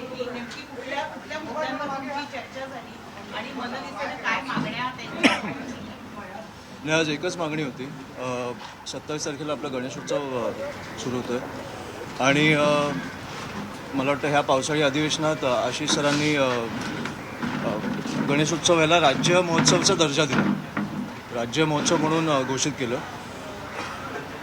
घेतली नेमकी कुठल्या कुठल्या मुद्द्यांवर तुमची चर्चा झाली आणि मनदिसेने काय मागण्या त्यांच्या नाही आज एकच मागणी होती. सत्तावीस तारखेला आपला गणेशोत्सव सुरू होतो आहे आणि मला वाटतं ह्या पावसाळी अधिवेशनात आशिष सरांनी गणेशोत्सव याला राज्य महोत्सवचा दर्जा दिला. राज्य महोत्सव म्हणून घोषित केलं.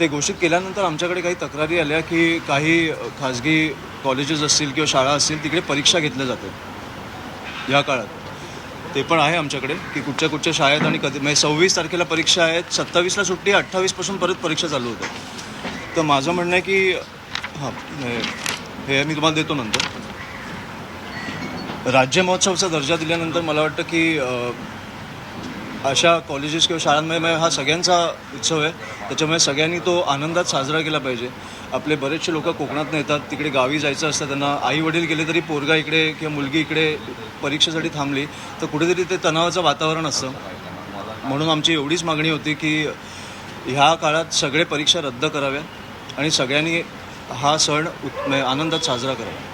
ते घोषित केल्यानंतर आमच्याकडे काही तक्रारी आल्या की काही खाजगी कॉलेजेस असतील किंवा शाळा असतील तिकडे परीक्षा घेतल्या जातात. या काळात. ते पण आहे आमच्याकडे की कुठच्या कुठच्या शाळेत आणि कधी म्हणजे सव्वीस तारखेला परीक्षा आहेत सत्तावीसला सुट्टी अठ्ठावीसपासून परत परीक्षा चालू होतात. तर माझं म्हणणं आहे की हां म्हणजे हे- मी तुम्हाला देतो नंतर. राज्य महोत्सवचा दर्जा दिल्यानंतर मला वाटतं की अशा कॉलेजेस किंवा शाळांमध्ये हा सगळ्यांचा उत्सव आहे. त्याच्यामुळे सगळ्यांनी तो आनंदात साजरा केला पाहिजे. आपले बरेचसे लोक कोकणात येतात तिकडे गावी जायचं असतं त्यांना आई वडील गेले तरी पोरगा इकडे किंवा मुलगी इकडे परीक्षेसाठी थांबली तर कुठेतरी ते तणावाचं वातावरण असतं. म्हणून आमची एवढीच मागणी होती की ह्या काळात सगळे परीक्षा रद्द कराव्या आणि सगळ्यांनी हा सण उत- आनंदात साजरा करावा.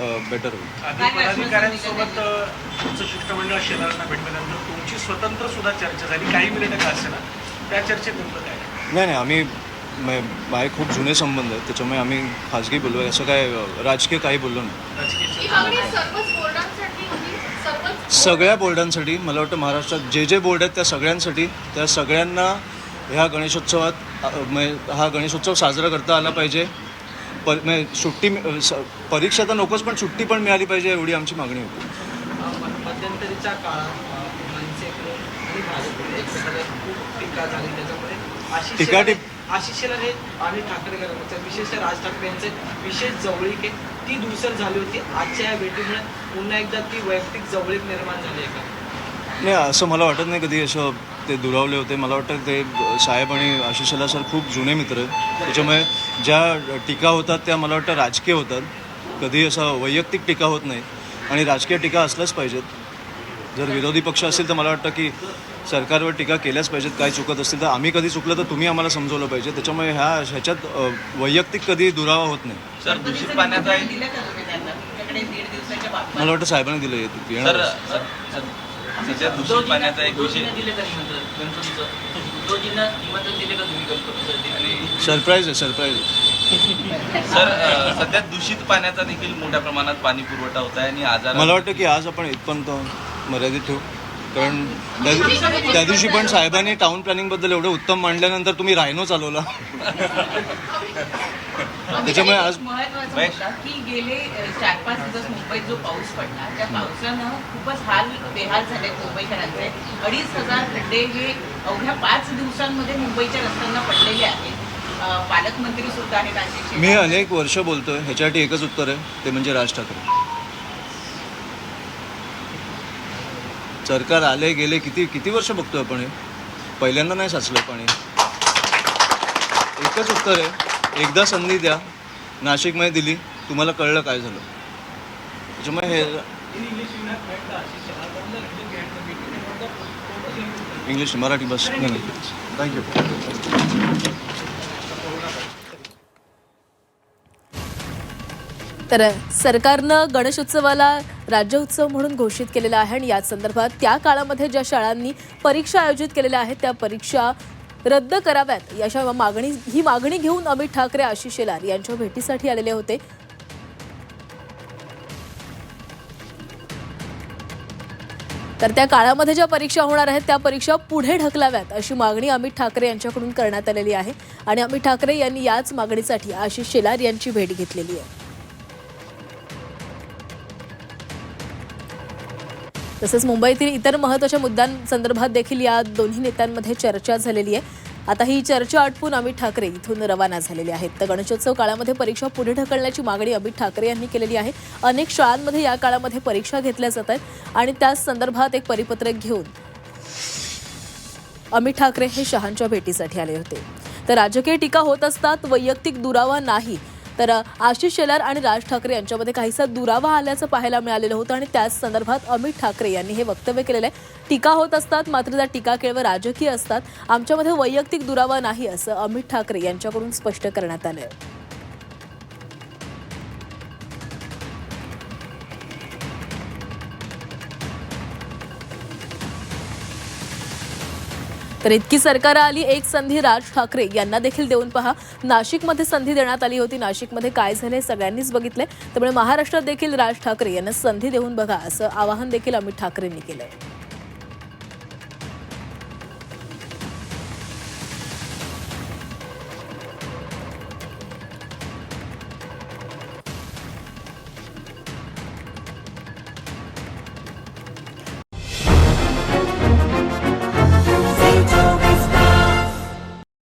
बेटर होईल. आधी पदाधिकाऱ्यांसोबत तुमचं शिष्टमंडळ शेजाऱ्यांना भेटल्यानंतर तुमची स्वतंत्र सुद्धा चर्चा झाली. काही मिनिटं का असेना? त्या चर्चेत नेमकं काय? नाही नाही आम्ही म- माझे खूप जुने संबंध आहेत. त्याच्यामुळे आम्ही खाजगी बोललो. असं काय राजकीय काही बोललो नाही. ही सगळ्या बोर्डांसाठी मला वाटतं महाराष्ट्रात जे जे बोर्ड आहेत त्या सगळ्यांसाठी त्या सगळ्यांना ह्या गणेशोत्सवात म्हणजे हा गणेशोत्सव साजरा करता आला पाहिजे. प सुट्टी परीक्षा तर नकोच पण सुट्टी पण मिळाली पाहिजे एवढी आमची मागणी होती. मध्यंतरीच्या काळात टीका झाली त्याच्यामुळे आशिष टीका- शेलार हे- आणि ठाकरे घराण्याचं विशेषतः राज ठाकरे यांचे विशेष जवळीक आहे ती दुसर झाली होती. आजच्या या भेटीमुळे पुन्हा एकदा ती वैयक्तिक जवळीक निर्माण झाली आहे का? नाही असं मला वाटत नाही कधी असं ते दुरावले होते. मला वाटतं ते साहेब आणि आशिषला सर खूप जुने मित्र आहेत. त्याच्यामुळे ज्या टीका होतात त्या मला वाटतं राजकीय होतात. कधी असं वैयक्तिक टीका होत नाही. आणि राजकीय टीका असल्याच पाहिजेत. जर विरोधी पक्ष असेल तर मला वाटतं की सरकारवर टीका केल्याच पाहिजेत. काय चुकत असतील तर आम्ही कधी चुकलं तर तुम्ही आम्हाला समजवलं पाहिजे. त्याच्यामुळे ह्या ह्याच्यात वैयक्तिक कधी दुरावा होत नाही. सर दूषित पाण्याचा मला वाटतं साहेबांनी दिलं येणार सध्या दूषित पाण्याचा एक विषय दिले का निमंत्रण गणपतीचं उद्धवजींना निमंत्रण दिले का तुम्ही गणपतीसाठी आणि सरप्राईज आहे सरप्राईज आहे. सर सध्या दूषित पाण्याचा देखील मोठ्या प्रमाणात पाणी पुरवठा होत आहे आणि आजार मला वाटतं की आज आपण इथपर्यंत मर्यादित ठेवू. कारण त्या दिव- त्या दिवशी पण साहेबांनी टाउन प्लॅनिंगबद्दल एवढं उत्तम मांडल्यानंतर तुम्ही रायनो चालवला. त्याच्यामुळे आज महत्त्वाचा की गेले चार पाच दिवस मुंबईत जो पाऊस पडला त्या पावसानं खूपच हाल बेहाल झाले मुंबईकरांचे. अडीच हजार खड्डे हे अवघ्या पाच दिवसांमध्ये मुंबईच्या रस्त्यांना पडलेले आहेत. पालकमंत्री सुद्धा आहेत मी. अनेक वर्ष बोलतोय ह्याच्यासाठी एकच उत्तर आहे ते म्हणजे राज ठाकरे. सरकार आले गेले किती किती वर्ष बघतोय आपण हे? पहिल्यांदा नाही साचलं पाणी. एकच उत्तर आहे एकदा संधी द्या. नाशिकमध्ये दिली तुम्हाला कळलं काय झालं. त्याच्यामुळे हे इंग्लिश मराठी बस. थँक्यू तर सरकारनं गणेशोत्सवाला राज्य उत्सव म्हणून घोषित केलेला आहे आणि याच संदर्भात त्या काळामध्ये ज्या शाळांनी परीक्षा आयोजित केलेल्या आहेत त्या परीक्षा रद्द कराव्यात याच्या मागणी ही मागणी घेऊन अमित ठाकरे आशिष शेलार यांच्या भेटीसाठी आलेले होते. तर त्या काळामध्ये ज्या परीक्षा होणार आहेत त्या परीक्षा पुढे ढकलाव्यात अशी मागणी अमित ठाकरे यांच्याकडून करण्यात आलेली आहे. आणि अमित ठाकरे यांनी याच मागणीसाठी आशिष शेलार यांची भेट घेतलेली आहे. तसेच मुंबईतील इतर महत्त्वाच्या मुद्द्यांसंदर्भात देखील या दोन्ही नेत्यांमध्ये चर्चा झालेली आहे. आता ही चर्चा आटपून अमित ठाकरे इथून रवाना झालेले आहेत. तर गणेशोत्सव काळामध्ये परीक्षा पुढे ढकलण्याची मागणी अमित ठाकरे यांनी केलेली आहे. अनेक शाळांमध्ये या काळामध्ये परीक्षा घेतल्या जात आहेत आणि त्याच संदर्भात एक परिपत्रक घेऊन अमित ठाकरे हे शहांच्या भेटीसाठी आले होते. तर राजकीय टीका होत असतात वैयक्तिक दुरावा नाही तर आशिष शेलार आणि राज ठाकरे यांच्यामध्ये काहीसा दुरावा आल्याचं पाहायला मिळालेलं होतं आणि त्याच संदर्भात अमित ठाकरे यांनी हे वक्तव्य केलेलं आहे. टीका होत असतात मात्र त्या टीका केवळ राजकीय असतात. आमच्यामध्ये वैयक्तिक दुरावा नाही असं अमित ठाकरे यांच्याकडून स्पष्ट करण्यात आलं तर इतकी सरकार आली एक संधी राज ठाकरे यांना देखील देऊन पहा. नाशिकमध्ये संधी देण्यात आली होती. नाशिकमध्ये काय झाले सगळ्यांनीच बघितलंय. त्यामुळे महाराष्ट्रात देखील राज ठाकरे यांना संधी देऊन बघा असं आवाहन देखील अमित ठाकरेंनी केलंय.